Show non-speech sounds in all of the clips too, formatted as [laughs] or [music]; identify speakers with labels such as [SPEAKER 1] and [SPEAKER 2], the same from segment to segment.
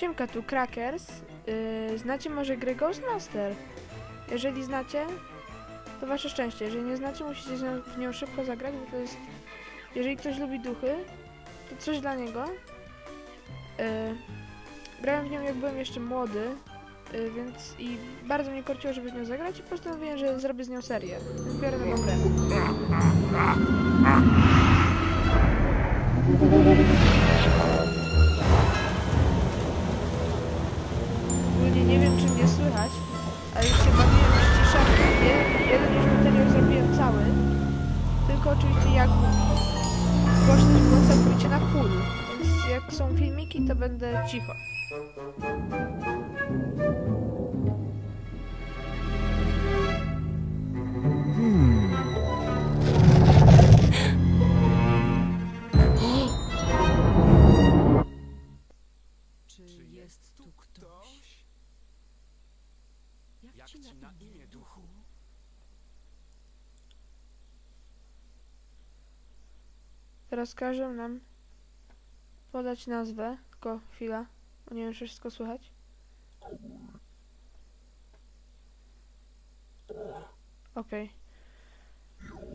[SPEAKER 1] Siemka, tu Crackers. Yy, znacie może grę Ghostmaster? Jeżeli znacie, to wasze szczęście. Jeżeli nie znacie, musicie w nią szybko zagrać, bo to jest... Jeżeli ktoś lubi duchy, to coś dla niego. Yy, grałem w nią jak byłem jeszcze młody, yy, więc i bardzo mnie korciło, żeby w nią zagrać i postanowiłem, że zrobię z nią serię. Biorę nową grę. Ludzie, będę cicho.
[SPEAKER 2] Czy jest tu ktoś? Jak ci na imię, duchu?
[SPEAKER 1] Teraz każą nam podać nazwę. Tylko chwila, nie wiem czy wszystko słychać. Okej.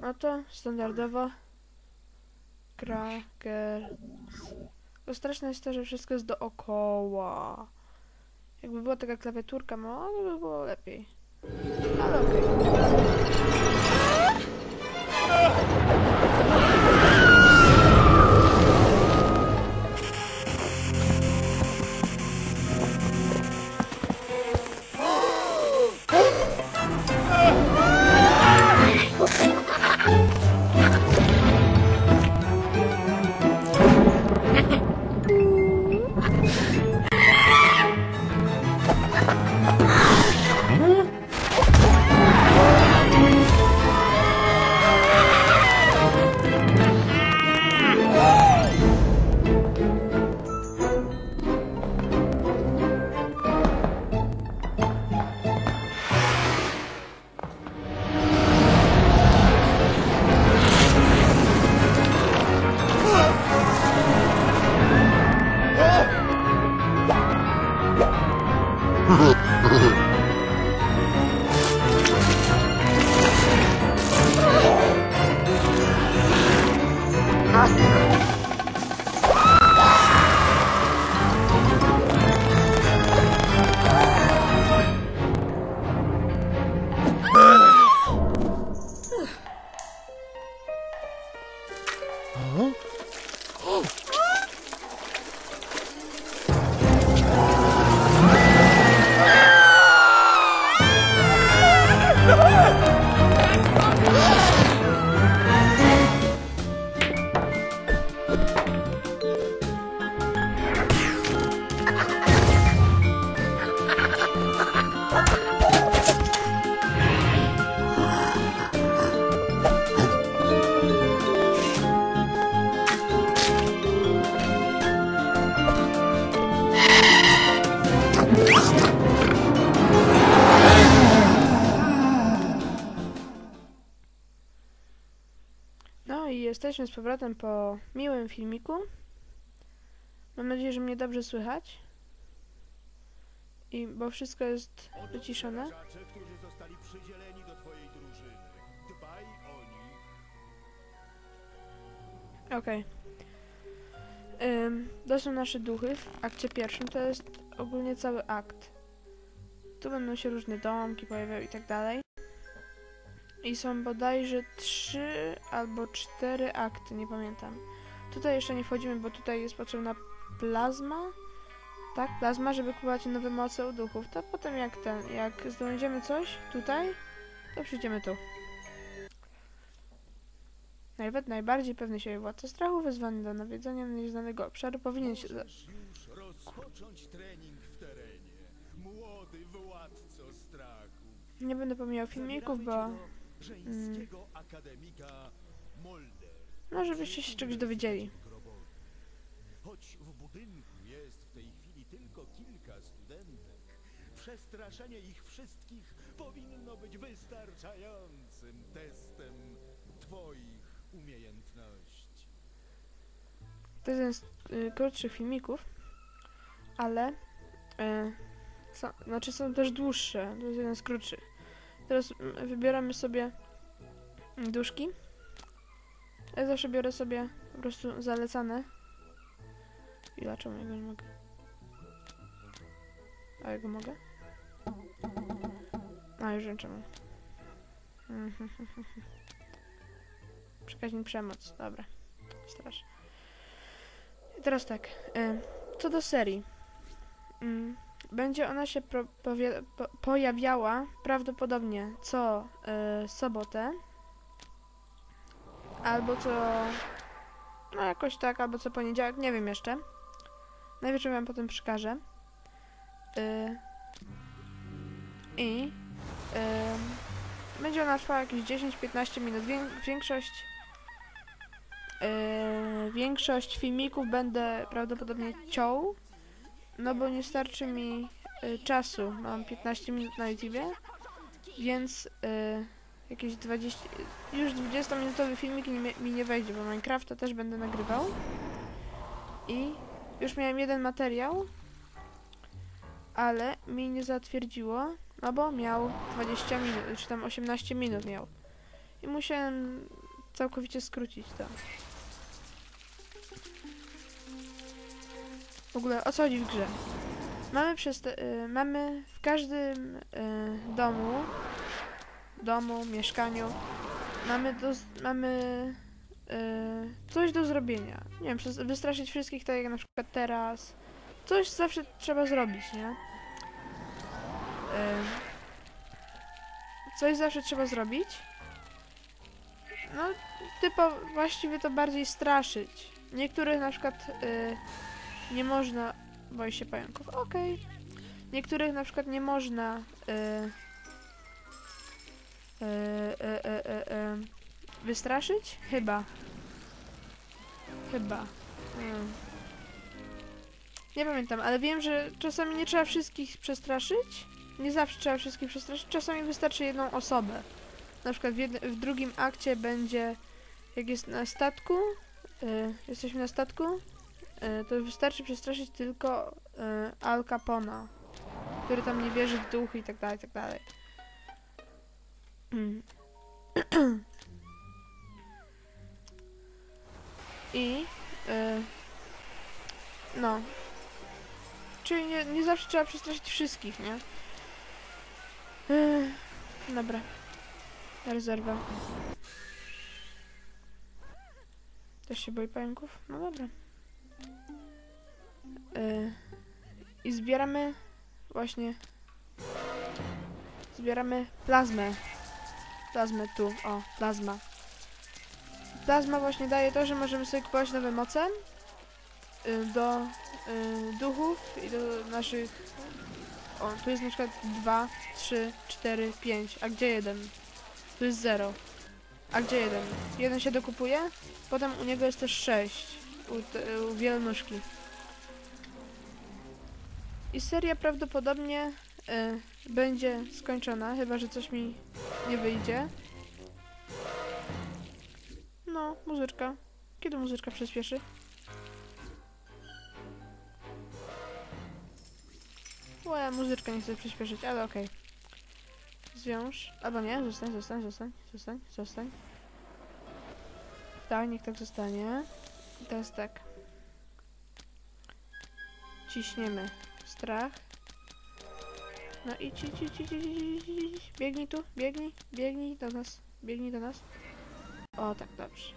[SPEAKER 1] No to standardowo Crackers. To straszne jest to, że wszystko jest dookoła. Jakby była taka klawiaturka, no to by było lepiej. Ale okej. No jesteśmy z powrotem po miłym filmiku. Mam nadzieję, że mnie dobrze słychać. I bo wszystko jest wyciszone. Okej. Ym, to są nasze duchy w akcie pierwszym. To jest ogólnie cały akt. Tu będą się różne domki pojawiały i tak dalej. I są bodajże trzy albo cztery akty, nie pamiętam. Tutaj jeszcze nie wchodzimy, bo tutaj jest potrzebna plazma. Tak, plazma, żeby kupować nowe moce u duchów. To potem jak ten, jak zdobędziemy coś tutaj, to przyjdziemy tu. Nawet najbardziej pewny siebie władca strachu wezwany do nawiedzenia nieznanego obszaru powinien się... za-. Nie będę pomijał filmików, bo...
[SPEAKER 3] Molder.
[SPEAKER 1] No, żebyście się czegoś dowiedzieli.
[SPEAKER 3] Choć w budynku jest w tej chwili tylko kilka studentek, przestraszenie ich wszystkich powinno być wystarczającym testem twoich umiejętności.
[SPEAKER 1] To jest jeden z y, krótszych filmików, ale E, są, znaczy są też dłuższe, to jest jeden z krótszych. Teraz mm, wybieramy sobie duszki. Ja zawsze biorę sobie po prostu zalecane. I dlaczego ja go nie mogę? A ja go mogę? A już wiem czemu. [laughs] Przekaźnik przemoc, dobra. Strasz. I teraz tak. Co do serii. Będzie ona się po, pojawiała prawdopodobnie co y, sobotę. Albo co. No jakoś tak, albo co poniedziałek, nie wiem jeszcze. Najwyżej wam potem przekażę. Y, I. y, będzie ona trwała jakieś 10-15 minut. Wię, większość. większość filmików będę prawdopodobnie ciął. No bo nie starczy mi y, czasu. Mam 15 minut na YouTubie. Więc y, jakieś 20. Już 20-minutowy filmik nie, mi nie wejdzie, bo Minecrafta też będę nagrywał. I już miałem jeden materiał, ale mi nie zatwierdziło, no bo miał 20 minut, czy tam 18 minut miał. I musiałem całkowicie skrócić to. W ogóle o co chodzi w grze? Mamy przez te, y, mamy w każdym y, domu, domu, mieszkaniu, mamy do, mamy y, coś do zrobienia. Nie wiem, przez, wystraszyć wszystkich, tak jak na przykład teraz. Coś zawsze trzeba zrobić, nie? Y, coś zawsze trzeba zrobić. No, typo właściwie to bardziej straszyć. Niektórych na przykład y, nie można. Boi się pająków. Okej. Niektórych na przykład nie można. Y, y, y, y, y, y, wystraszyć? Chyba. Chyba. Hmm. Nie pamiętam, ale wiem, że czasami nie trzeba wszystkich przestraszyć. Nie zawsze trzeba wszystkich przestraszyć. Czasami wystarczy jedną osobę. Na przykład w, jedn- w drugim akcie będzie, jak jest na statku, y, jesteśmy na statku, to wystarczy przestraszyć tylko y, Al Capona, który tam nie wierzy w duchy i tak dalej, i tak dalej. Mm. [clears throat] I y, no. Czyli nie, nie zawsze trzeba przestraszyć wszystkich, nie? Dobra. Rezerwa. Też się boi pająków? No dobra. Y, I zbieramy właśnie. Zbieramy plazmę. Plazmę tu, o, plazma. Plazma właśnie daje to, że możemy sobie kupować nowe moce y, do y, duchów i do naszych. O, tu jest na przykład 2, 3, 4, 5. A gdzie jeden? Tu jest 0. A gdzie jeden? Jeden się dokupuje, potem u niego jest też 6. U, u wielonożki. I seria prawdopodobnie y, będzie skończona, chyba że coś mi nie wyjdzie. No, muzyczka. Kiedy muzyczka przyspieszy? Moja muzyczka nie chce przyspieszyć, ale okej. Zwiąż. Albo nie, zostań, zostań, zostań, zostań, zostań. Tak, niech tak zostanie. I teraz tak. Ciśniemy strach. No i ci, ci, ci, ci, ci, ci, ci, ci. Biegnij tu, biegnij, biegnij do nas, biegnij do nas. O, tak, dobrze.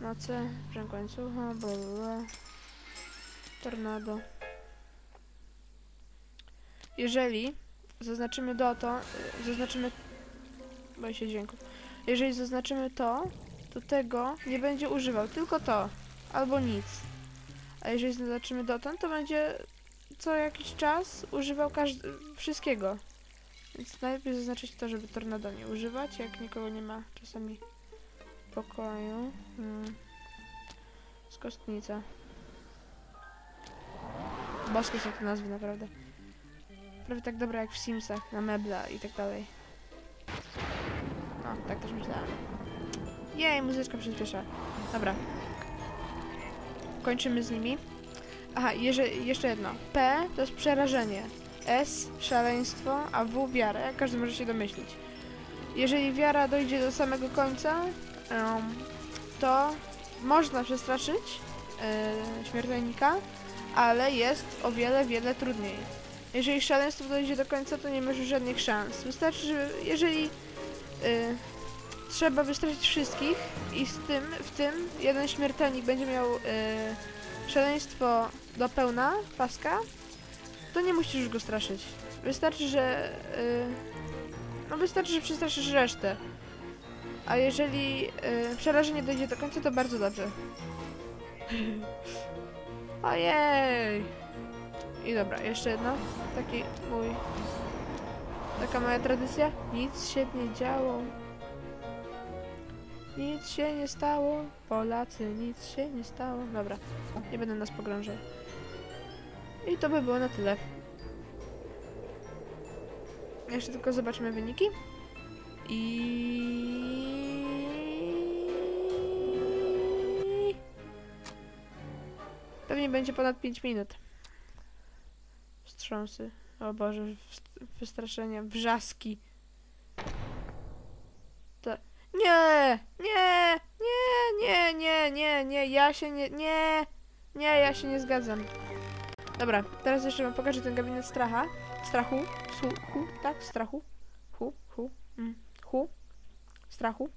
[SPEAKER 1] Noce, brzęk łańcucha, bla, bla. Tornado. Jeżeli zaznaczymy do to, y, zaznaczymy, boję się dźwięku. Jeżeli zaznaczymy to, to tego nie będzie używał, tylko to, albo nic. A jeżeli zaznaczymy dotąd, to będzie co jakiś czas używał każdy, wszystkiego. Więc najlepiej zaznaczyć to, żeby tornado nie używać, jak nikogo nie ma czasami w pokoju. Hmm. Skostnica. Boskie są te nazwy, naprawdę. Prawie tak dobre jak w Simsach, na mebla i tak dalej. No, tak też myślałem. Jej, muzyczka przyspiesza. Dobra. Kończymy z nimi. Aha, jeżeli, jeszcze jedno. P to jest przerażenie. S szaleństwo, a W wiara. Jak każdy może się domyślić. Jeżeli wiara dojdzie do samego końca, em, to można przestraszyć e, śmiertelnika, ale jest o wiele, wiele trudniej. Jeżeli szaleństwo dojdzie do końca, to nie masz żadnych szans. Wystarczy, że jeżeli y, trzeba wystraszyć wszystkich i z tym, w tym jeden śmiertelnik będzie miał y, szaleństwo do pełna, paska, to nie musisz już go straszyć. Wystarczy, że y, no wystarczy, że przestraszysz resztę. A jeżeli y, przerażenie dojdzie do końca, to bardzo dobrze. [laughs] Ojej! I dobra, jeszcze jedno. Taki mój... Taka moja tradycja. Nic się nie działo. Nic się nie stało. Polacy, nic się nie stało. Dobra, nie będę nas pogrążał. I to by było na tyle. Jeszcze tylko zobaczmy wyniki. I... Pewnie będzie ponad 5 minut. Wstrząsy. O Boże, wystraszenia, wrzaski. Nie! Nie! Nie! Nie! Nie! Nie! Nie! Ja się nie... Nie! Nie! Ja się nie zgadzam. Dobra, teraz jeszcze wam pokażę ten gabinet stracha. Strachu. Su, hu, tak? Strachu. Hu, hu. Mm. Hu. Strachu.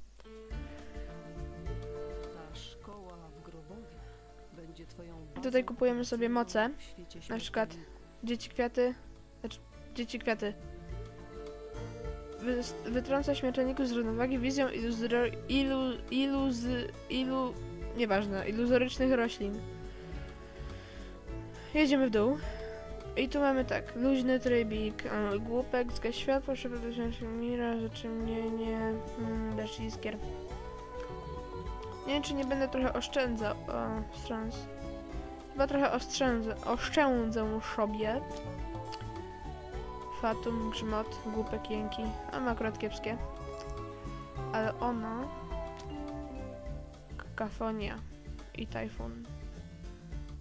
[SPEAKER 1] Tutaj kupujemy sobie moce. Na przykład. Dzieci kwiaty. Znaczy, dzieci kwiaty. Wy- Wytrąca śmiertelników z równowagi wizją iluzro, ilu, iluz, ilu, nieważne, iluzorycznych roślin. Jedziemy w dół. I tu mamy tak, luźny trybik, głupek, zgaś światło, szybko się mira, zaciemnienie, mm, deszcz iskier. Nie wiem, czy nie będę trochę oszczędzał, o, wstrząs. Chyba trochę oszczędzę, oszczędzę sobie. Fatum, grzmot, głupek, jęki. A ma akurat kiepskie. Ale ona... Kakafonia i tajfun.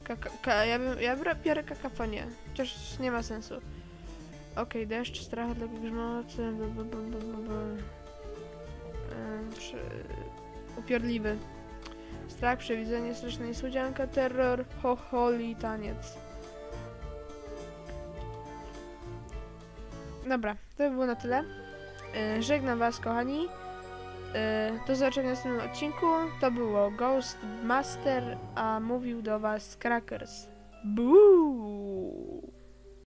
[SPEAKER 1] Kaka, ka, ja, bym, ja biorę kakafonię. Chociaż nie ma sensu. Okej, deszcz, strach, bu- bu. Em, przy- Upiorliwy. Strach, przewidzenie, straszna niespodzianka, terror, chocholi, taniec. Dobra, to by było na tyle. Yy, żegnam was, kochani. Yy, do zobaczenia w następnym odcinku. To było Ghost Master, a mówił do was Crackers. Buu!